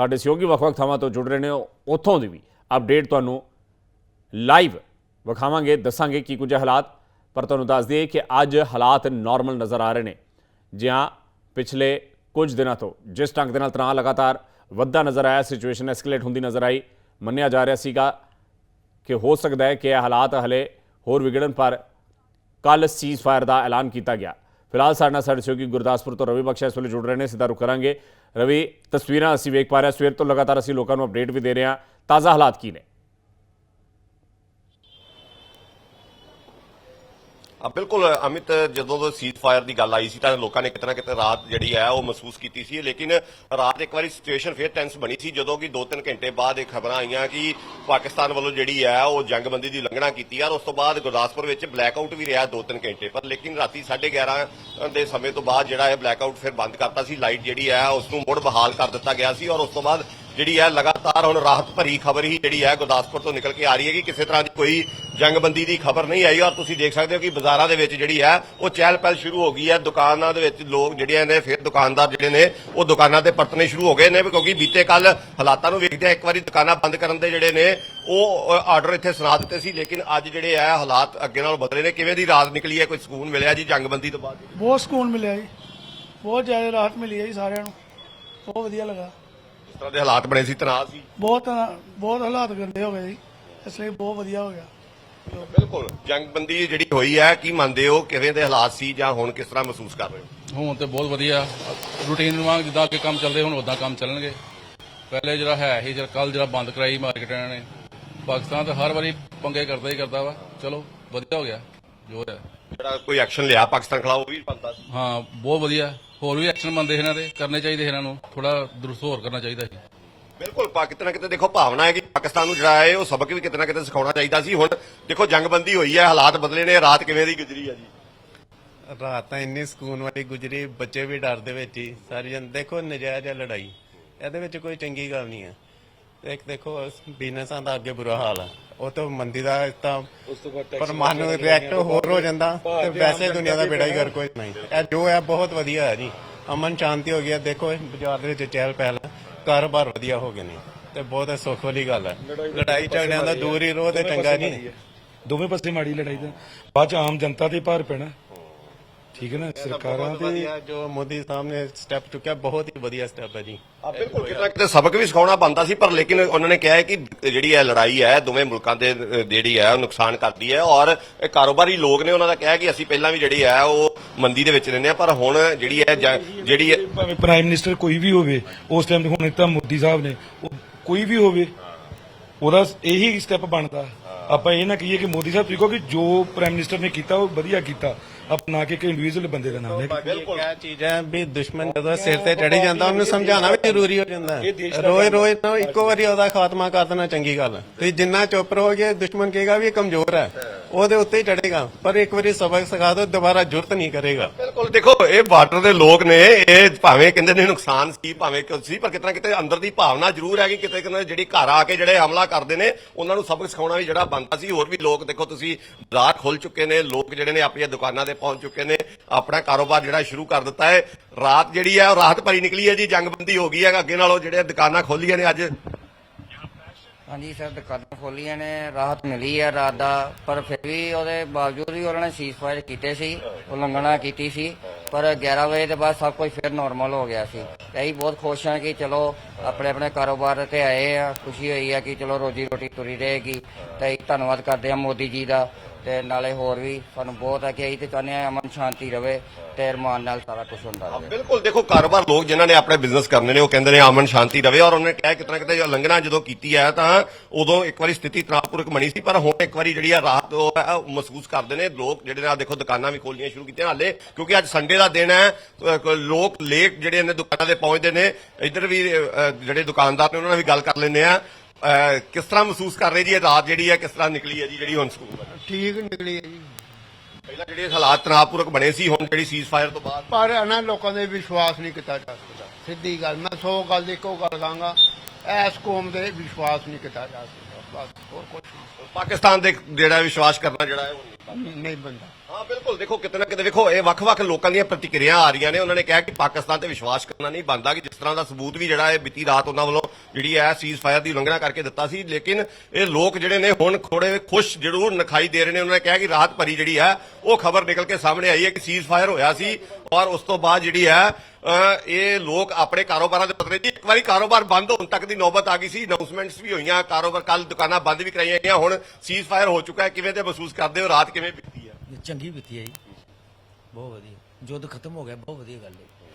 ਸਾਡੇ ਸਹਿਯੋਗੀ ਵੱਖ-ਵੱਖ ਥਾਵਾਂ ਤੋਂ ਜੁੜ ਰਹੇ ਨੇ ਉੱਥੋਂ ਦੀ ਵੀ ਅਪਡੇਟ ਤੁਹਾਨੂੰ ਲਾਈਵ ਵਿਖਾਵਾਂਗੇ, ਦੱਸਾਂਗੇ ਕੀ ਕੁਝ ਹਾਲਾਤ। ਪਰ ਤੁਹਾਨੂੰ ਦੱਸ ਦਈਏ ਕਿ ਅੱਜ ਹਾਲਾਤ ਨਾਰਮਲ ਨਜ਼ਰ ਆ ਰਹੇ ਨੇ। ਜਿਹਾਂ ਪਿਛਲੇ ਕੁਝ ਦਿਨਾਂ ਤੋਂ ਜਿਸ ਢੰਗ ਦੇ ਨਾਲ ਤਣਾਅ ਲਗਾਤਾਰ ਵੱਧਦਾ ਨਜ਼ਰ ਆਇਆ ਸਿਚੁਏਸ਼ਨ ਐਸਕੇਲੇਟ ਹੁੰਦੀ ਨਜ਼ਰ ਆਈ, ਮੰਨਿਆ ਜਾ ਰਿਹਾ ਸੀਗਾ ਕਿ ਹੋ ਸਕਦਾ ਹੈ ਕਿ ਇਹ ਹਾਲਾਤ ਹਲੇ ਹੋਰ ਵਿਗੜਨ, ਪਰ ਕੱਲ ਸੀਜ਼ ਫਾਇਰ ਦਾ ਐਲਾਨ ਕੀਤਾ ਗਿਆ। ਫਿਲਹਾਲ ਸਾਡੇ ਨਾਲ ਸਾਡੇ ਸਹਿਯੋਗੀ ਗੁਰਦਾਸਪੁਰ ਤੋਂ ਰਵੀ ਬਖਸ਼ਾ ਇਸ ਵੇਲੇ ਜੁੜ ਰਹੇ ਨੇ, ਸਿੱਧਾ ਰੁਕ ਕਰਾਂਗੇ। ਰਵੀ, ਤਸਵੀਰਾਂ ਅਸੀਂ ਵੇਖ ਪਾ ਰਹੇ ਹਾਂ। ਸਵੇਰ ਤੋਂ ਲਗਾਤਾਰ ਅਸੀਂ ਲੋਕਾਂ ਨੂੰ ਅਪਡੇਟ ਵੀ ਦੇ ਰਹੇ ਹਾਂ। ਤਾਜ਼ਾ ਹਾਲਾਤ ਕੀ ਨੇ? ਬਿਲਕੁਲ, ਅਮਿਤ, ਜਦੋਂ ਤੋਂ ਸੀਜ਼ ਫਾਇਰ ਦੀ ਗੱਲ ਆਈ ਸੀ ਤਾਂ ਲੋਕਾਂ ਨੇ ਕਿਤੇ ਨਾ ਕਿਤੇ ਰਾਤ ਜਿਹੜੀ ਹੈ ਉਹ ਮਹਿਸੂਸ ਕੀਤੀ ਸੀ। ਲੇਕਿਨ ਰਾਤ ਇੱਕ ਵਾਰੀ ਸਿਚੁਏਸ਼ਨ ਫੇਰ ਟੈਂਸ ਬਣੀ ਸੀ, ਜਦੋਂ ਕਿ 2-3 ਘੰਟੇ ਬਾਅਦ ਇਹ ਖਬਰਾਂ ਆਈਆਂ ਕਿ ਪਾਕਿਸਤਾਨ ਵੱਲੋਂ ਜਿਹੜੀ ਹੈ ਉਹ ਜੰਗਬੰਦੀ ਦੀ ਉਲੰਘਣਾ ਕੀਤੀ ਔਰ ਉਸ ਤੋਂ ਬਾਅਦ ਗੁਰਦਾਸਪੁਰ ਵਿੱਚ ਬਲੈਕਆਊਟ ਵੀ ਰਿਹਾ 2-3 ਘੰਟੇ। ਪਰ ਲੇਕਿਨ ਰਾਤੀ 11:30 ਦੇ ਸਮੇਂ ਤੋਂ ਬਾਅਦ ਜਿਹੜਾ ਇਹ ਬਲੈਕਆਊਟ ਫਿਰ ਬੰਦ ਕਰਤਾ ਸੀ। ਲਾਈਟ ਜਿਹੜੀ ਹੈ ਉਸ ਨੂੰ ਮੁੜ ਬਹਾਲ ਕਰ ਦਿੱਤਾ ਗਿਆ ਸੀ ਔਰ ਉਸ ਤੋਂ ਬਾਅਦ ਜਿਹੜੀ ਹੈ ਲਗਾਤਾਰ ਹੁਣ ਰਾਹਤ ਭਰੀ ਖਬਰ ਹੀ ਜਿਹੜੀ ਹੈ ਗੁਰਦਾਸਪੁਰ ਤੋਂ ਨਿਕਲ ਕੇ ਆ ਰਹੀ ਹੈ ਕਿ ਕਿਸੇ ਤਰ੍ਹਾਂ ਦੀ ਕੋਈ ਜੰਗਬੰਦੀ ਦੀ ਖਬਰ ਨਹੀਂ ਆਈ ਔਰ ਤੁਸੀਂ ਦੇਖ ਸਕਦੇ ਹੋ ਕਿ ਬਾਜ਼ਾਰਾਂ ਦੇ ਵਿੱਚ ਜਿਹੜੀ ਹੈ ਉਹ ਚਹਿਲ ਪਹਿਲ ਸ਼ੁਰੂ ਹੋ ਗਈ ਹੈ। ਦੁਕਾਨਾਂ ਦੇ ਵਿੱਚ ਲੋਕ ਜਿਹੜੇ ਨੇ, ਫਿਰ ਦੁਕਾਨਦਾਰ ਜਿਹੜੇ ਨੇ, ਉਹ ਦੁਕਾਨਾਂ ਤੇ ਪਰਤਨੇ ਸ਼ੁਰੂ ਹੋ ਗਏ ਨੇ ਕਿਉਂਕਿ ਬੀਤੇ ਕੱਲ ਹਾਲਾਤਾਂ ਨੂੰ ਵੇਖਦਿਆਂ ਇੱਕ ਵਾਰੀ ਦੁਕਾਨਾਂ ਬੰਦ ਕਰਨ ਦੇ ਜਿਹੜੇ ਨੇ, ਉਹ ਆਰਡਰ ਇੱਥੇ ਸੁਣਾ ਦਿੱਤੇ ਸੀ। ਲੇਕਿਨ ਅੱਜ ਜਿਹੜੇ ਆ ਹਾਲਾਤ ਅੱਗੇ ਨਾਲ ਬਦਲੇ ਨੇ। ਕਿਵੇਂ ਦੀ ਰਾਤ ਨਿਕਲੀ ਹੈ? ਕੋਈ ਸਕੂਨ ਮਿਲਿਆ ਜੀ ਜੰਗਬੰਦੀ ਤੋਂ ਬਾਅਦ? ਬਹੁਤ ਸਕੂਨ ਮਿਲਿਆ ਜੀ। ਬਹੁਤ ਜ਼ਿਆਦਾ ਰਾਹਤ ਮਿਲੀ ਹੈ ਜੀ ਸਾਰਿਆਂ ਨੂੰ। ਬਹੁਤ ਵਧੀਆ ਲੱਗਾ। ਤਰ੍ਹਾਂ ਦੇ ਹਾਲਾਤ ਬਣੇ ਸੀ ਤਣਾਅ ਸੀ? ਬਹੁਤ ਬਹੁਤ ਹਾਲਾਤ ਗੰਦੇ ਹੋ ਗਏ ਜੀ। ਇਸ ਲਈ ਬਹੁਤ ਵਧੀਆ ਹੋ ਗਿਆ। ਬਿਲਕੁਲ। ਜੰਗਬੰਦੀ ਜਿਹੜੀ ਹੋਈ ਹੈ ਕੀ ਮੰਨਦੇ ਹੋ? ਕਿਵੇਂ ਦੇ ਹਾਲਾਤ ਸੀ ਜਾਂ ਹੁਣ ਕਿਸ ਤਰ੍ਹਾਂ ਮਹਿਸੂਸ ਕਰ ਰਹੇ ਹੋ? ਹੁਣ ਤੇ ਬਹੁਤ ਵਧੀਆ। ਰੂਟੀਨ ਵਾਂਗ ਜਿੱਦਾਂ ਅੱਗੇ ਕੰਮ ਚੱਲਦੇ ਹੁਣ ਉਦਾਂ ਕੰਮ ਚੱਲਣਗੇ। ਪਹਿਲੇ ਜਿਹੜਾ ਹੈ ਹੀ ਜਿਹੜਾ ਕੱਲ ਜਿਹੜਾ ਬੰਦ ਕਰਾਈ ਮਾਰਕੀਟ ਇਹਨਾਂ ਨੇ ਪਾਕਿਸਤਾਨ ਤਾਂ ਹਰ ਵਾਰੀ ਪੰਗੇ ਕਰਦਾ ਹੀ ਕਰਦਾ ਵਾ। ਚਲੋ ਵਧੀਆ ਹੋ ਗਿਆ ਜੋ ਹੈ ਜਿਹੜਾ ਕੋਈ ਐਕਸ਼ਨ ਲਿਆ ਪਾਕਿਸਤਾਨ ਖਿਲਾਫ ਉਹ ਵੀ ਬੰਦਾ ਸੀ। ਹਾਂ ਬਹੁਤ ਵਧੀਆ। ਹੋਰ ਵੀ ਐਕਸ਼ਨ ਬੰਦੇ ਇਹਨਾਂ ਦੇ ਕਰਨੇ ਚਾਹੀਦੇ ਇਹਨਾਂ ਨੂੰ ਥੋੜਾ ਦਰੁਸਤ ਹੋਰ ਕਰਨਾ ਚਾਹੀਦਾ ਸੀ। ਬਿਲਕੁਲ ਪਾ ਕਿਤੇ ਦੇਖੋ ਭਾਵਨਾ ਹੈ ਕਿ ਪਾਕਿਸਤਾਨ ਨੂੰ ਜਿਹੜਾ ਹੈ ਉਹ ਸਬਕ ਵੀ ਕਿਤੇ ਨਾ ਕਿਤੇ ਸਿਖਾਉਣਾ ਚਾਹੀਦਾ ਸੀ। ਹੁਣ ਦੇਖੋ ਜੰਗਬੰਦੀ ਹੋਈ ਹੈ ਹਾਲਾਤ ਬਦਲੇ ਨੇ ਰਾਤ ਕਿਵੇਂ ਦੀ ਗੁਜ਼ਰੀ ਹੈ ਜੀ? ਰਾਤ ਤਾਂ ਇੰਨੀ ਸਕੂਨ ਵਾਲੀ ਗੁਜ਼ਰੀ ਬੱਚੇ ਵੀ ਡਰ ਦੇ ਵਿੱਚ ਹੀ ਸਾਰੀ ਜਨ ਦੇਖੋ ਨਜਾਇਜ਼ ਹੈ ਲੜਾਈ। ਇਹਦੇ ਵਿੱਚ ਕੋਈ ਚੰਗੀ ਗੱਲ ਨਹੀਂ ਹੈ। ਇੱਕ ਦੇਖੋ ਬਿਜ਼ਨਸਾਂ ਦਾ ਅੱਗੇ ਬੁਰਾ ਹਾਲ ਹੈ। ਉਹ ਤਾਂ ਮੰਦੀ ਦਾ ਤਾਂ ਪਰ ਮਨ ਨੂੰ। ਰਿਐਕਟ ਹੋਰ ਹੋ ਜਾਂਦਾ ਤੇ ਵੈਸੇ ਦੁਨੀਆ ਦਾ ਬੇੜਾ ਹੀ ਕਰ ਕੋਈ ਨਹੀਂ ਇਹ ਜੋ ਹੈ ਬਹੁਤ ਵਧੀਆ ਹੈ ਜੀ। ਅਮਨ ਸ਼ਾਂਤੀ ਹੋ ਗਿਆ ਦੇਖੋ ਬਾਜ਼ਾਰ ਦੇ ਵਿੱਚ ਚਹਿਲ ਪਹਿਲ ਕਾਰੋਬਾਰ ਵਧੀਆ ਹੋ ਗਏ ਨੇ ਤੇ ਬਹੁਤ ਸੁੱਖ ਵਾਲੀ ਗੱਲ ਹੈ। ਲੜਾਈ ਝਗੜਿਆਂ ਦਾ ਦੂਰ ਹੀ ਰਹੋ ਤੇ ਚੰਗਾ ਨਹੀਂ ਦੋਵੇਂ ਪਾਸੇ ਮਾੜੀ ਲੜਾਈ ਦਾ ਬਾਅਦ ਚ ਆਮ ਜਨਤਾ ਤੇ ਭਾਰ ਪੈਣਾ। ਠੀਕ ਹੈ ਨਾ ਸਰਕਾਰਾਂ ਵਧੀਆ ਜੋ ਮੋਦੀ ਸਾਹਿਬ ਨੇ ਸਟੈਪ ਚੁੱਕਿਆ ਬਹੁਤ ਹੀ ਵਧੀਆ ਸਟੈਪ ਹੈ ਜੀ। ਆ ਬਿਲਕੁਲ ਕਿਤੇ ਨਾ ਕਿਤੇ ਸਬਕ ਵੀ ਸਿਖਾਉਣਾ ਬੰਦਾ ਸੀ ਪਰ ਲੇਕਿਨ ਉਹਨਾਂ ਨੇ ਕਿਹਾ ਹੈ ਕਿ ਜਿਹੜੀ ਇਹ ਲੜਾਈ ਹੈ ਦੋਵੇਂ ਮੁਲਕਾਂ ਦੇ ਅ, ਜਿਹੜੀ ਹੈ ਉਹ ਨੁਕਸਾਨ ਕਰਦੀ ਹੈ ਔਰ ਇਹ ਕਾਰੋਬਾਰੀ ਲੋਕ ਨੇ ਉਹਨਾਂ ਦਾ ਕਿਹਾ ਕਿ ਅਸੀਂ ਪਹਿਲਾਂ ਵੀ ਜਿਹੜੀ ਹੈ ਉਹ ਮੰਦੀ ਦੇ ਵਿੱਚ ਰਹਿੰਦੇ ਆ ਪਰ ਹੁਣ ਜਿਹੜੀ ਹੈ ਜ- ਜਿਹੜੀ ਹੈ ਭਾਵੇਂ ਪ੍ਰਾਈਮ ਮਿਨਿਸਟਰ ਕੋਈ ਵੀ ਹੋਵੇ ਉਸ ਟਾਈਮ ਤੇ ਹੁਣ ਤਾਂ ਮੋਦੀ ਸਾਹਿਬ ਨੇ ਉਹ ਕੋਈ ਵੀ ਹੋਵੇ ਉਹਦਾ ਇਹੀ ਸਟੈਪ ਬਣਦਾ। ਆਪਾਂ ਇਹ ਨਾ ਕਹੀਏ ਕਿ ਮੋਦੀ ਸਾਹਿਬ ਤੁਸੀਂ ਕਹੋ ਕਿ ਜੋ ਪ੍ਰਾਈਮ ਮਿਨਿਸਟਰ ਨੇ ਕੀਤਾ ਉਹ ਵਧੀਆ ਕੀਤਾ। ਆਪਣਾ ਕਿ ਇੱਕ ਇੰਡੀਵਿਜੂਅਲ ਬੰਦੇ ਦਾ ਨਾਮ ਹੈ ਬਿਲਕੁਲ। ਕਿਆ ਚੀਜ਼ ਹੈ? ਵੀ ਦੁਸ਼ਮਣ ਜਦੋਂ ਸਿਰ ਤੇ ਚੜੀ ਜਾਂਦਾ ਉਹਨੂੰ ਸਮਝਾਉਣਾ ਵੀ ਜ਼ਰੂਰੀ ਹੋ ਜਾਂਦਾ। ਹੈ ਰੋਜ਼ ਰੋਜ਼ ਨਾ ਇੱਕੋ ਵਾਰੀ ਉਹਦਾ ਖਾਤਮਾ ਕਰ ਦੇਣਾ ਚੰਗੀ ਗੱਲ। ਹੈ ਤੁਸੀਂ ਜਿੰਨਾ ਚੁੱਪ ਰਹੋਗੇ ਦੁਸ਼ਮਣ ਕਹੇਗਾ ਵੀ ਇਹ ਕਮਜ਼ੋਰ ਹੈ। ਉਹਦੇ ਉੱਤੇ ਹੀ ਚੜੇਗਾ। ਪਰ ਇੱਕ ਵਾਰੀ ਸਬਕ ਸਿਖਾ ਦੋ ਦੁਬਾਰਾ ਜੁਰਤ ਨਹੀਂ ਕਰੇਗਾ। ਬਿਲਕੁਲ, ਦੇਖੋ, ਇਹ ਬਾਰਡਰ ਦੇ ਲੋਕ ਨੇ, ਇਹ ਭਾਵੇਂ ਕਹਿੰਦੇ ਨੇ ਨੁਕਸਾਨ ਸੀ, ਭਾਵੇਂ ਕੁਝ ਸੀ, ਪਰ ਕਿਤੇ ਕਿਤੇ ਅੰਦਰ ਦੀ ਭਾਵਨਾ ਜ਼ਰੂਰ ਹੈ ਕਿਤੇ ਕਿਤੇ ਜਿਹੜੀ ਘਰ ਆ ਕੇ ਜਿਹੜੇ ਹਮਲਾ ਕਰਦੇ ਨੇ, ਉਹਨਾਂ ਨੂੰ ਸਬਕ ਸਿਖਾਉਣਾ ਵੀ ਜਿਹੜਾ ਬਣਦਾ ਸੀ। ਹੋਰ ਵੀ ਲੋਕ, ਦੇਖੋ, ਤੁਸੀਂ ਬਾਜ਼ਾਰ ਖੁੱਲ ਚੁੱਕੇ ਨੇ, ਲੋਕ ਜਿਹੜੇ ਨੇ ਆਪਣੀਆਂ ਦੁਕਾਨਾਂ ਤੇ ਪਹੁੰਚ ਚੁੱਕੇ ਨੇ, ਆਪਣਾ ਕਾਰੋਬਾਰ ਜਿਹੜਾ ਸ਼ੁਰੂ ਕਰ ਦਿੱਤਾ ਹੈ। ਰਾਤ ਜਿਹੜੀ ਹੈ, ਉਹ ਰਾਤ ਭਰੀ ਨਿਕਲੀ ਹੈ ਜੀ, ਜੰਗਬੰਦੀ ਹੋ ਗਈ ਹੈ, ਅੱਗੇ ਨਾਲੋਂ ਜਿਹੜੇ ਦੁਕਾਨਾਂ ਖੋਲੀਆਂ ਨੇ ਅੱਜ। ਹਾਂਜੀ ਸਰ, ਦੁਕਾਨਾਂ ਖੋਲੀਆਂ ਨੇ, ਰਾਹਤ ਮਿਲੀ ਹੈ ਰਾਤ ਦਾ, ਪਰ ਫਿਰ ਵੀ ਉਹਦੇ ਬਾਵਜੂਦ ਵੀ ਉਹਨਾਂ ਨੇ ਸੀਜ਼ਫਾਇਰ ਕੀਤੇ ਸੀ, ਉਲੰਘਣਾ ਕੀਤੀ ਸੀ, ਪਰ 11 ਵਜੇ ਦੇ ਬਾਅਦ ਸਭ ਕੁਝ ਫਿਰ ਨਾਰਮਲ ਹੋ ਗਿਆ ਸੀ। ਅਸੀਂ ਬਹੁਤ ਖੁਸ਼ ਹਾਂ ਕਿ ਚਲੋ ਆਪਣੇ ਆਪਣੇ ਕਾਰੋਬਾਰ ਤੇ ਆਏ ਆ, ਖੁਸ਼ੀ ਹੋਈ ਹੈ ਕਿ ਚਲੋ ਰੋਜੀ ਰੋਟੀ ਤੁਰੀ ਰਹੇਗੀ। ਤੇ ਅਸੀਂ ਧੰਨਵਾਦ ਕਰਦੇ ਹਾਂ ਮੋਦੀ ਜੀ ਦਾ। ਤੇ ਨਾਲੇ ਹੋਰ ਵੀ ਸਾਨੂੰ ਬਹੁਤ ਹੈ ਕਿ ਅਸੀਂ ਤੇ ਚਾਹੁੰਦੇ ਹਾਂ ਅਮਨ ਸ਼ਾਂਤੀ ਰਵੇ ਤੇ ਰਮਾਨ ਨਾਲ ਸਾਰਾ ਕੁਝ ਹੁੰਦਾ ਰਹੇ ਬਿਲਕੁਲ। ਦੇਖੋ ਕਾਰੋਬਾਰ ਲੋਕ ਜਿਨ੍ਹਾਂ ਨੇ ਆਪਣੇ ਬਿਜ਼ਨਸ ਕਰਨੇ ਨੇ ਉਹ ਕਹਿੰਦੇ ਨੇ ਅਮਨ ਸ਼ਾਂਤੀ ਰਵੇ ਔਰ ਉਹਨੇ ਕਿਹਾ ਕਿਤਨਾ ਕਿਤੇ ਉਲੰਘਣਾ ਜਦੋਂ ਕੀਤੀ ਹੈ ਤਾਂ ਉਦੋਂ ਇੱਕ ਵਾਰੀ ਸਥਿਤੀ ਤਣਾਅਪੂਰਕ ਬਣੀ ਸੀ ਪਰ ਹੁਣ ਇੱਕ ਵਾਰੀ ਜਿਹੜੀ ਆ ਰਾਹਤ ਉਹ ਹੈ ਉਹ ਮਹਿਸੂਸ ਕਰਦੇ ਨੇ। ਲੋਕ ਜਿਹੜੇ ਨਾਲ ਦੇਖੋ ਦੁਕਾਨਾਂ ਵੀ ਖੋਲਣੀਆਂ ਸ਼ੁਰੂ ਕੀਤੀਆਂ ਹਾਲੇ ਕਿਉਂਕਿ ਅੱਜ ਸੰਡੇ ਦਾ ਦਿਨ ਹੈ ਅ, ਲੋਕ ਲੇਟ ਜਿਹੜੇ ਨੇ ਦੁਕਾਨਾਂ ਤੇ ਪਹੁੰਚਦੇ ਨੇ। ਇੱਧਰ ਵੀ ਅ, ਜਿਹੜੇ ਦੁਕਾਨਦਾਰ ਨੇ ਉਹਨਾਂ ਨਾਲ ਵੀ ਗੱਲ ਕਰ ਲੈਂਦੇ ਆ ਅ, ਕਿਸ ਤਰ੍ਹਾਂ ਮਹਿਸੂਸ ਕਰ ਰਹੇ ਜੀ ਇਹ ਰਾਤ ਜਿਹੜੀ ਹੈ ਕਿਸ ਤਰ੍ਹਾਂ ਨਿਕਲੀ ਹੈ ਜੀ ਜਿਹੜੀ ਹੁਣ ਸਕੂਲ ਠੀਕ ਨਿਕਲੀ ਹੈ ਜੀ। ਪਹਿਲਾਂ ਜਿਹੜੇ ਹਾਲਾਤ ਤਣਾਅਪੂਰਕ ਬਣੇ ਸੀ ਹੁਣ ਜਿਹੜੀ ਸੀਜ਼ ਫਾਇਰ ਤੋਂ ਬਾਅਦ ਪਰ ਇਹਨਾਂ ਲੋਕਾਂ ਦੇ ਵਿਸ਼ਵਾਸ ਨਹੀਂ ਕੀਤਾ ਜਾ ਸਕਦਾ। ਸਿੱਧੀ ਗੱਲ ਮੈਂ ਸੌ ਗੱਲ ਦੀ ਇੱਕੋ ਗੱਲ ਕਹਾਂਗਾ ਐਸ ਕੌਮ ਦੇ ਵਿਸ਼ਵਾਸ ਨਹੀਂ ਕੀਤਾ ਜਾ ਸਕਦਾ। ਬਸ ਹੋਰ ਕੁਝ ਪਾਕਿਸਤਾਨ ਦੇ ਜਿਹੜਾ ਵਿਸ਼ਵਾਸ ਕਰਨਾ ਜਿਹੜਾ ਹੈ ਉਹ ਨਹੀਂ। ਨਹੀਂ ਬੰਦਾ ਹਾਂ, ਬਿਲਕੁਲ। ਦੇਖੋ, ਕਿਤੇ ਨਾ ਕਿਤੇ ਦੇਖੋ ਇਹ ਵੱਖ-ਵੱਖ ਲੋਕਾਂ ਦੀਆਂ ਪ੍ਰਤੀਕਿਰਿਆ ਆ ਰਹੀਆਂ ਨੇ। ਉਹਨਾਂ ਨੇ ਕਿਹਾ ਕਿ ਪਾਕਿਸਤਾਨ ਤੇ ਵਿਸ਼ਵਾਸ ਕਰਨਾ ਨਹੀਂ ਬਣਦਾ ਕਿ ਜਿਸ ਤਰ੍ਹਾਂ ਦਾ ਸਬੂਤ ਵੀ ਜਿਹੜਾ ਹੈ ਬੀਤੀ ਰਾਤ ਉਹਨਾਂ ਵੱਲੋਂ ਜਿਹੜੀ ਹੈ ਸੀਜ਼ ਫਾਇਰ ਦੀ ਉਲੰਘਣਾ ਕਰਕੇ ਦਿੱਤਾ ਸੀ, ਲੇਕਿਨ ਇਹ ਲੋਕ ਜਿਹੜੇ ਨੇ ਹੁਣ ਥੋੜੇ ਖੁਸ਼ ਜ਼ਰੂਰ ਨਖਾਈ ਦੇ ਰਹੇ ਨੇ। ਉਹਨਾਂ ਨੇ ਕਿਹਾ ਕਿ ਰਾਤ ਭਰੀ ਜਿਹੜੀ ਹੈ, ਉਹ ਖਬਰ ਨਿਕਲ ਕੇ ਸਾਹਮਣੇ ਆਈ ਹੈ ਕਿ ਸੀਜ਼ ਫਾਇਰ ਹੋਇਆ ਸੀ ਔਰ ਉਸ ਤੋਂ ਬਾਅਦ ਜਿਹੜੀ ਹੈ ਇਹ ਲੋਕ ਆਪਣੇ ਕਾਰੋਬਾਰਾਂ ਦੇ ਪਤਰੇ ਜੀ ਇੱਕ ਵਾਰੀ ਕਾਰੋਬਾਰ ਬੰਦ ਹੋਣ ਤੱਕ ਦੀ ਨੌਬਤ ਆ ਗਈ ਸੀ। ਅਨਾਉਂਸਮੈਂਟਸ ਵੀ ਹੋਈਆਂ, ਕਾਰੋਬਾਰ ਕੱਲ ਦੁਕਾਨਾਂ ਬੰਦ ਵੀ ਕਰਾਈਆਂ ਗਈਆਂ। ਹੁਣ ਸੀਜ਼ ਫਾਇਰ ਹੋ ਚੁੱਕਾ ਹੈ। ਕਿਵੇਂ ਤੇ ਮਹਿਸੂਸ ਕਰਦੇ ਹੋ? ਰਾਤ ਕਿਵੇਂ ਬੀਤੀ? ਚੰਗੀ ਬੀਤੀ ਹੈ ਜੀ। ਬਹੁਤ ਵਧੀਆ। ਜੁੱਧ ਖਤਮ ਹੋ ਗਿਆ ਬਹੁਤ ਵਧੀਆ ਗੱਲ ਹੈ।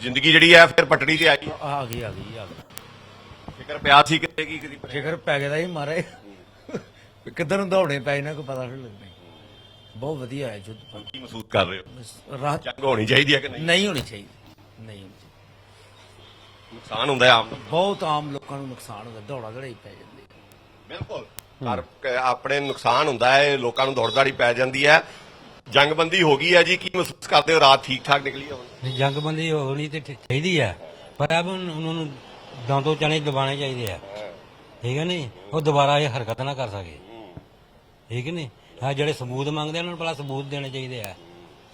ਜ਼ਿੰਦਗੀ ਜਿਹੜੀ ਹੈ ਫਿਰ ਪਟੜੀ ਤੇ ਆਈ। ਆ ਗਈ ਆ ਗਈ ਆ ਗਈ। ਫਿਕਰ ਪਿਆ ਸੀ ਕਿਤੇ ਕੀ ਕਦੀ ਫਿਕਰ ਪੈ ਗਿਆ ਦਾ ਹੀ ਮਾਰੇ ਕਿੱਧਰ ਨੂੰ ਦੌੜੇ ਪੈ ਇਹਨਾਂ ਕੋ ਪਤਾ ਨਹੀਂ ਲੱਗਣਾ ਬਹੁਤ ਵਧੀਆ ਹੈ ਜੁੱਧ। ਕੀ ਮਹਿਸੂਸ ਕਰ ਰਹੇ ਹੋ? ਰਾਤ ਜੰਗ ਹੋਣੀ ਚਾਹੀਦੀ ਹੈ ਕਿ ਨਹੀਂ? ਨਹੀਂ ਹੋਣੀ ਚਾਹੀਦੀ। ਨਹੀਂ ਹੋਣੀ ਚਾਹੀਦੀ। ਨੁਕਸਾਨ ਹੁੰਦਾ ਹੈ ਆਮ ਬਹੁਤ ਆਮ ਲੋਕਾਂ ਨੂੰ ਨੁਕਸਾਨ ਹੁੰਦਾ ਦੌੜਾ ਦੜਾਈ ਪੈ ਜਾਂਦੀ ਹੈ ਬਿਲਕੁਲ। ਪਰ ਕ- ਆਪਣੇ ਨੁਕਸਾਨ ਹੁੰਦਾ ਹੈ ਲੋਕਾਂ ਨੂੰ ਦੌੜਦਾੜੀ ਪੈ ਜਾਂਦੀ ਹੈ। ਜੰਗਬੰਦੀ ਹੋ ਗਈ ਹੈ ਜੀ ਕੀ ਮਹਿਸੂਸ ਕਰਦੇ ਹੋ? ਰਾਤ ਠੀਕ ਠਾਕ ਨਿਕਲੀ ਹੁਣ? ਜੰਗਬੰਦੀ ਹੋਣੀ ਤੇ ਠ- ਚਾਹੀਦੀ ਹੈ ਪਰ ਅਬ ਉਹਨਾਂ ਨੂੰ ਦੰਦੋਂ ਚਣੇ ਦਬਾਣੇ ਚਾਹੀਦੇ ਆ। ਠੀਕ ਹੈ ਨਹੀਂ? ਉਹ ਦੁਬਾਰਾ ਇਹ ਹਰਕਤ ਨਾ ਕਰ ਸਕੇ। ਠੀਕ ਹੈ ਨਹੀਂ? ਆ ਜਿਹੜੇ ਸਬੂਤ ਮੰਗਦੇ ਆ, ਉਹਨਾਂ ਨੂੰ ਪਹਿਲਾਂ ਸਬੂਤ ਦੇਣੇ ਚਾਹੀਦੇ ਆ।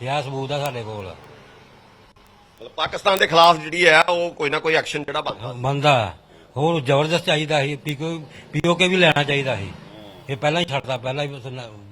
ਤੇ ਆਹ ਸਬੂਤ ਆ ਸਾਡੇ ਕੋਲ। ਮਤਲਬ ਪਾਕਿਸਤਾਨ ਦੇ ਖਿਲਾਫ ਜਿਹੜੀ ਹੈ ਉਹ ਕੋਈ ਨਾ ਕੋਈ ਐਕਸ਼ਨ ਜਿਹੜਾ ਬਣਦਾ। ਬੰਦਾ ਹੋਰ ਜ਼ਬਰਦਸਤ ਚਾਹੀਦਾ ਸੀ ਪੀਕੋ ਪੀਓ ਕੇ ਵੀ ਲੈਣਾ ਚਾਹੀਦਾ ਸੀ। ਇਹ ਪਹਿਲਾਂ ਹੀ ਛੱਡਦਾ ਪਹਿਲਾਂ ਹੀ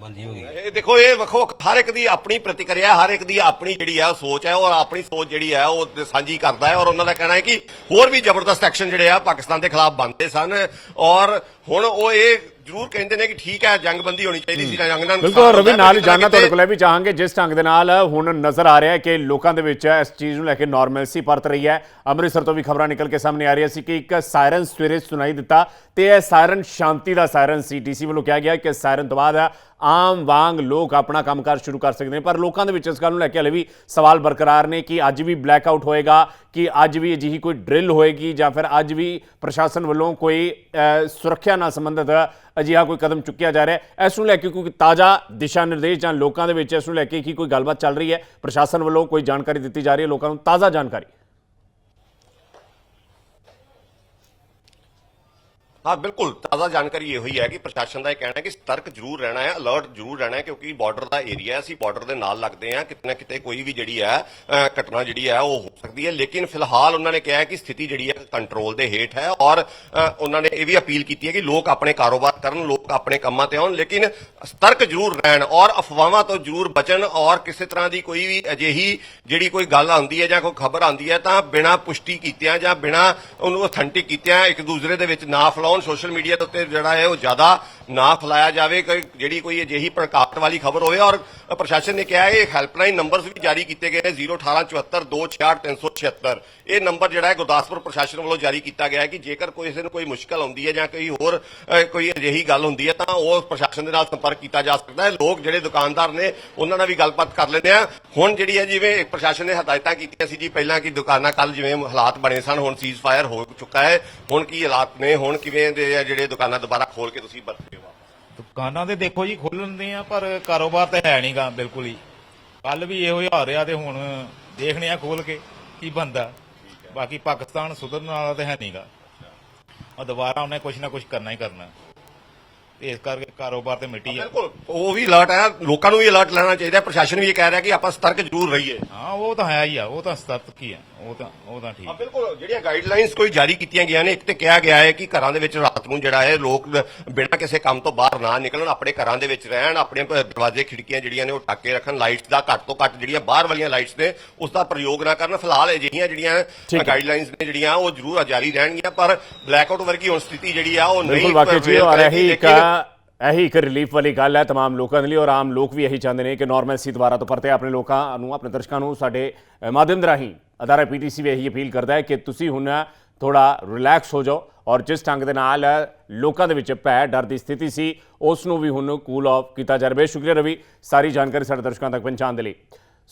ਬੰਦੀ ਹੋ ਗਈ। ਇਹ ਦੇਖੋ ਇਹ ਵੱਖੋ ਹਰ ਇੱਕ ਦੀ ਆਪਣੀ ਪ੍ਰਤੀਕਿਰਿਆ ਹਰ ਇੱਕ ਦੀ ਆਪਣੀ ਜਿਹੜੀ ਹੈ ਸੋਚ ਹੈ ਔਰ ਆਪਣੀ ਸੋਚ ਜਿਹੜੀ ਹੈ ਉਹ ਸਾਂਝੀ ਕਰਦਾ ਹੈ ਔਰ ਉਹਨਾਂ ਦਾ ਕਹਿਣਾ ਹੈ ਕਿ ਹੋਰ ਵੀ ਜ਼ਬਰਦਸਤ ਐਕਸ਼ਨ ਜਿਹੜੇ ਆ ਪਾਕਿਸਤਾਨ ਦੇ ਖਿਲਾਫ ਬਣਦੇ ਸਨ। ਔਰ ਹੁਣ ਉਹ ਇਹ ਜ਼ਰੂਰ ਕਹਿੰਦੇ ਨੇ ਕਿ ਠੀਕ ਹੈ ਜੰਗਬੰਦੀ ਹੋਣੀ ਚਾਹੀਦੀ ਸੀ ਜੰਗ ਨਾਲ ਬਿਲਕੁਲ ਰਵੀ ਨਾਲ ਹੀ। ਜਾਨਣਾ ਤੁਹਾਡੇ ਕੋਲ ਵੀ ਚਾਹਾਂਗੇ ਜਿਸ ਢੰਗ ਦੇ ਨਾਲ ਹੁਣ ਨਜ਼ਰ ਆ ਰਿਹਾ ਹੈ ਕਿ ਲੋਕਾਂ ਦੇ ਵਿੱਚ ਇਸ ਚੀਜ਼ ਨੂੰ ਲੈ ਕੇ ਨਾਰਮਲਸੀ ਪਰਤ ਰਹੀ ਹੈ। ਅੰਮ੍ਰਿਤਸਰ ਤੋਂ ਵੀ ਖਬਰਾਂ ਨਿਕਲ ਕੇ ਸਾਹਮਣੇ ਆ ਰਹੀਆਂ ਸੀ ਕਿ ਇੱਕ ਸਾਇਰਨ ਸਵੇਰੇ ਸੁਣਾਈ ਦਿੱਤਾ ਤੇ ਇਹ ਸਾਇਰਨ ਸ਼ਾਂਤੀ ਦਾ ਸਾਇਰਨ ਸੀ। ਡੀਸੀ ਵੱਲੋਂ ਕਿਹਾ ਗਿਆ ਕਿ ਸਾਇਰਨ ਤੋਂ ਬਾਅਦ ਆਮ ਵਾਂਗ ਲੋਕ ਆਪਣਾ ਕੰਮਕਾਰ ਸ਼ੁਰੂ ਕਰ ਸਕਦੇ ਨੇ, ਪਰ ਲੋਕਾਂ ਦੇ ਵਿੱਚ ਇਸ ਗੱਲ ਨੂੰ ਲੈ ਕੇ ਹਲੇ ਵੀ ਸਵਾਲ ਬਰਕਰਾਰ ਨੇ ਕਿ ਅੱਜ ਵੀ ਬਲੈਕ ਆਊਟ ਹੋਏਗਾ, ਕਿ ਅੱਜ ਵੀ ਅਜਿਹੀ ਕੋਈ ਡਰਿਲ ਹੋਏਗੀ ਜਾਂ ਫਿਰ ਅੱਜ ਵੀ ਪ੍ਰਸ਼ਾਸਨ ਵੱਲੋਂ ਕੋਈ ਸੁਰੱਖਿਆ ਨਾਲ ਸੰਬੰਧਿਤ ਅਜਿਹਾ ਕੋਈ ਕਦਮ ਚੁੱਕਿਆ ਜਾ ਰਿਹਾ ਹੈ। ਇਸ ਨੂੰ ਲੈ ਕੇ ਕਿਉਂਕਿ ਤਾਜ਼ਾ ਦਿਸ਼ਾ ਨਿਰਦੇਸ਼ ਜਾਂ ਲੋਕਾਂ ਦੇ ਵਿੱਚ ਇਸ ਨੂੰ ਲੈ ਕੇ ਕੀ ਕੋਈ ਗੱਲਬਾਤ ਚੱਲ ਰਹੀ ਹੈ? ਪ੍ਰਸ਼ਾਸਨ ਵੱਲੋਂ ਕੋਈ ਜਾਣਕਾਰੀ ਦਿੱਤੀ ਜਾ ਰਹੀ ਹੈ? ਲੋਕਾਂ ਨੂੰ ਤਾਜ਼ਾ ਜਾਣਕਾਰੀ। ਹਾਂ ਬਿਲਕੁਲ। ਤਾਜ਼ਾ ਜਾਣਕਾਰੀ ਇਹੋ ਹੀ ਹੈ ਕਿ ਪ੍ਰਸ਼ਾਸਨ ਦਾ ਇਹ ਕਹਿਣਾ ਹੈ ਕਿ ਸਤਰਕ ਜ਼ਰੂਰ ਰਹਿਣਾ ਹੈ ਅਲਰਟ ਜ਼ਰੂਰ ਰਹਿਣਾ ਹੈ ਕਿਉਂਕਿ ਬਾਰਡਰ ਦਾ ਏਰੀਆ ਹੈ ਅਸੀਂ ਬਾਰਡਰ ਦੇ ਨਾਲ ਲੱਗਦੇ ਹਾਂ ਕਿਤੇ ਨਾ ਕਿਤੇ ਕੋਈ ਵੀ ਜਿਹੜੀ ਹੈ ਘਟਨਾ ਜਿਹੜੀ ਹੈ ਉਹ ਹੋ ਸਕਦੀ ਹੈ। ਲੇਕਿਨ ਫਿਲਹਾਲ ਉਹਨਾਂ ਨੇ ਕਿਹਾ ਹੈ ਕਿ ਸਥਿਤੀ ਜਿਹੜੀ ਹੈ ਕੰਟਰੋਲ ਦੇ ਹੇਠ ਹੈ ਔਰ ਅਹ, ਉਹਨਾਂ ਨੇ ਇਹ ਵੀ ਅਪੀਲ ਕੀਤੀ ਹੈ ਕਿ ਲੋਕ ਆਪਣੇ ਕਾਰੋਬਾਰ ਕਰਨ ਲੋਕ ਆਪਣੇ ਕੰਮਾਂ ਤੇ ਆਉਣ ਲੇਕਿਨ ਸਤਰਕ ਜ਼ਰੂਰ ਰਹਿਣ ਔਰ ਅਫਵਾਹਾਂ ਤੋਂ ਜ਼ਰੂਰ ਬਚਣ ਔਰ ਕਿਸੇ ਤਰ੍ਹਾਂ ਦੀ ਕੋਈ ਵੀ ਅਜਿਹੀ ਜਿਹੜੀ ਕੋਈ ਗੱਲ ਆਉਂਦੀ ਹੈ ਜਾਂ ਕੋਈ ਖਬਰ ਆਉਂਦੀ ਹੈ ਤਾਂ ਬਿਨਾਂ ਪੁਸ਼ਟੀ ਕੀਤਿਆਂ ਜਾਂ ਬਿਨਾਂ ਉਹਨੂੰ ਅਥੈਂਟਿਕ ਕੀਤਿਆਂ ਇੱਕ ਦੂਸਰੇ ਦੇ ਵਿੱਚ ਨਾ ਫੈਲਾਉਣ ਸੋਸ਼ਲ ਮੀਡੀਆ ਦੇ ਉੱਤੇ ਜਿਹੜਾ ਹੈ ਉਹ ਜ਼ਿਆਦਾ ਨਾ ਫੈਲਾਇਆ ਜਾਵੇ, ਕੋਈ ਜਿਹੜੀ ਕੋਈ ਅਜਿਹੀ ਭੜਕਾਹਟ ਵਾਲੀ ਖਬਰ ਹੋਵੇ ਔਰ ਪ੍ਰਸ਼ਾਸਨ ਨੇ ਕਿਹਾ ਹੈ, ਇਹ ਹੈਲਪਲਾਈਨ ਨੰਬਰਸ ਵੀ ਜਾਰੀ ਕੀਤੇ ਗਏ ਨੇ 01874266376 ਇਹ ਨੰਬਰ ਜਿਹੜਾ ਹੈ ਗੁਰਦਾਸਪੁਰ ਪ੍ਰਸ਼ਾਸਨ ਵੱਲੋਂ ਜਾਰੀ ਕੀਤਾ ਗਿਆ ਹੈ ਕਿ ਜੇਕਰ ਕੋਈ ਕਿਸੇ ਨੂੰ ਕੋਈ ਮੁਸ਼ਕਲ ਆਉਂਦੀ ਹੈ ਜਾਂ ਕੋਈ ਹੋਰ ਕੋਈ ਅਜਿਹੀ ਗੱਲ ਹੁੰਦੀ ਹੈ ਤਾਂ ਉਹ ਪ੍ਰਸ਼ਾਸਨ ਦੇ ਨਾਲ ਸੰਪਰਕ ਕੀਤਾ ਜਾ ਸਕਦਾ ਹੈ। ਲੋਕ ਜਿਹੜੇ ਦੁਕਾਨਦਾਰ ਨੇ, ਉਹਨਾਂ ਨਾਲ ਵੀ ਗੱਲਬਾਤ ਕਰ ਲੈਂਦੇ ਆ ਹੁਣ ਜਿਹੜੀ ਹੈ ਜਿਵੇਂ ਪ੍ਰਸ਼ਾਸਨ ਨੇ ਹਦਾਇਤਾਂ ਕੀਤੀਆਂ ਸੀ ਜੀ ਪਹਿਲਾਂ ਕਿ ਦੁਕਾਨਾਂ ਕੱਲ ਜਿਵੇਂ ਹਾਲਾਤ ਬਣੇ ਸਨ, ਹੁਣ ਸੀਜ਼ ਫਾਇਰ ਹੋ ਚੁੱਕਾ ਹੈ। ਹੁਣ ਕੀ ਹਾਲਾਤ ਨੇ, ਹੁਣ ਕਿਵੇਂ ਦੇ ਜਿਹੜੇ ਦੁਕਾਨਾਂ ਦੁਬਾਰਾ ਖੋਲ ਕੇ ਤੁਸੀਂ ਵਰਤੇ ਹੋ? ਦੁਕਾਨਾਂ ਤੇ ਦੇਖੋ ਜੀ ਖੋਲਣਦੇ ਆ, ਪਰ ਕਾਰੋਬਾਰ ਤਾਂ ਹੈ ਨਹੀਂਗਾ ਬਿਲਕੁਲ ਹੀ ਕੱਲ ਵੀ ਇਹੋ ਹੀ ਆ ਰਿਹਾ ਤੇ ਹੁਣ ਦੇਖਣੇ ਆ ਖੋਲ ਕੇ ਕੀ ਬੰਦਾ ਬਾਕੀ ਪਾਕਿਸਤਾਨ ਸੁਧਰਨ ਵਾਲਾ ਤਾਂ ਹੈ ਨਹੀਂਗਾ ਆ ਦੁਬਾਰਾ ਉਹਨੇ ਕੁਝ ਨਾ ਕੁਝ ਕਰਨਾ ਹੀ ਕਰਨਾ। ਤੇ ਇਸ ਕਰਕੇ ਕਾਰੋਬਾਰ ਤੇ ਮਿੱਟੀ ਆ। ਬਿਲਕੁਲ ਉਹ ਵੀ ਅਲਰਟ ਹੈ ਲੋਕਾਂ ਨੂੰ ਵੀ ਅਲਰਟ ਲੈਣਾ ਚਾਹੀਦਾ ਹੈ ਪ੍ਰਸ਼ਾਸਨ ਵੀ ਇਹ ਕਹਿ ਰਿਹਾ ਕਿ ਆਪਾਂ ਸਤਰਕ ਜ਼ਰੂਰ ਰਹੀਏ। ਹਾਂ ਉਹ ਤਾਂ ਹੈ ਹੀ ਆ ਉਹ ਤਾਂ ਸਤਰਕ ਹੀ ਆ ਉਹ ਤਾਂ ਉਹ ਤਾਂ ਠੀਕ ਹਾਂ ਬਿਲਕੁਲ ਜਿਹੜੀਆਂ ਗਾਈਡਲਾਈਨਸ ਕੋਈ ਜਾਰੀ ਕੀਤੀਆਂ ਗਈਆਂ ਨੇ ਇੱਕ ਤੇ ਕਿਹਾ ਗਿਆ ਹੈ ਕਿ ਘਰਾਂ ਦੇ ਵਿੱਚ ਰਾਤ ਨੂੰ ਜਿਹੜਾ ਹੈ ਲੋਕ ਬਿਨਾਂ ਕਿਸੇ ਕੰਮ ਤੋਂ ਬਾਹਰ ਨਾ ਨਿਕਲਣ ਆਪਣੇ ਘਰਾਂ ਦੇ ਵਿੱਚ ਰਹਿਣ ਆਪਣੇ ਦਰਵਾਜ਼ੇ ਖਿੜਕੀਆਂ ਜਿਹੜੀਆਂ ਨੇ ਉਹ ਟਾਕੇ ਰੱਖਣ ਲਾਈਟਸ ਦਾ ਘੱਟ ਤੋਂ ਘੱਟ ਜਿਹੜੀਆਂ ਬਾਹਰ ਵਾਲੀਆਂ ਲਾਈਟਸ ਨੇ ਉਸ ਦਾ ਪ੍ਰਯੋਗ ਨਾ ਕਰਨ। ਫਿਲਹਾਲ ਅਜਿਹੀਆਂ ਜਿਹੜੀਆਂ ਗਾਈਡਲਾਈਨਸ ਨੇ ਜਿਹੜੀਆਂ ਉਹ ਜ਼ਰੂਰ ਜਾਰੀ ਰਹਿਣਗੀਆਂ ਪਰ ਬਲੈਕਆਊਟ ਵਰਗੀ ਹੁਣ ਸਥਿਤੀ ਜਿਹੜੀ ਆ ਉਹ ਨਹੀਂ ਬਿਲਕੁਲ ਵਾਕਈ ਜੀ ਕਰੇਗੀ, ਇਹੀ ਇੱਕ ਇਹੀ ਇੱਕ ਰਿਲੀਫ ਵਾਲੀ ਗੱਲ ਹੈ तमाम ਲੋਕਾਂ ਦੇ ਲਈ ਔਰ ਆਮ ਲੋਕ ਵੀ ਇਹੀ ਚਾਹੁੰਦੇ ਨੇ ਕਿ ਨਾਰਮਲਸੀ ਦੁਬਾਰਾ ਤੋਂ ਪਰਤੇ ਆਪਣੇ ਲੋਕਾਂ ਨੂੰ ਆਪਣੇ ਦਰਸ਼ਕਾਂ ਨੂੰ ਸਾਡੇ ਅ, ਮਾਧਿਅਮ ਦੇ ਰਾਹੀਂ ਅਦਾਰਾ ਪੀਟੀਸੀ ਵੀ ਇਹੀ ਅਪੀਲ ਕਰਦਾ ਹੈ ਕਿ ਤੁਸੀਂ ਹੁਣ ਥੋੜਾ ਰਿਲੈਕਸ ਹੋ ਜਾਓ ਔਰ ਜਿਸ ਢੰਗ ਦੇ ਨਾਲ ਲੋਕਾਂ ਦੇ ਵਿੱਚ ਭੈ ਡਰ ਦੀ ਸਥਿਤੀ ਸੀ ਉਸ ਨੂੰ ਵੀ ਹੁਣ ਕੂਲ ਆਫ ਕੀਤਾ ਜਾ ਰਿਹਾ ਹੈ ਸ਼ੁਕਰੀਆ ਰਵੀ ਸਾਰੀ ਜਾਣਕਾਰੀ ਸਾਡੇ ਦਰਸ਼ਕਾਂ ਤੱਕ ਪਹੁੰਚਾਉਣ ਦੇ ਲਈ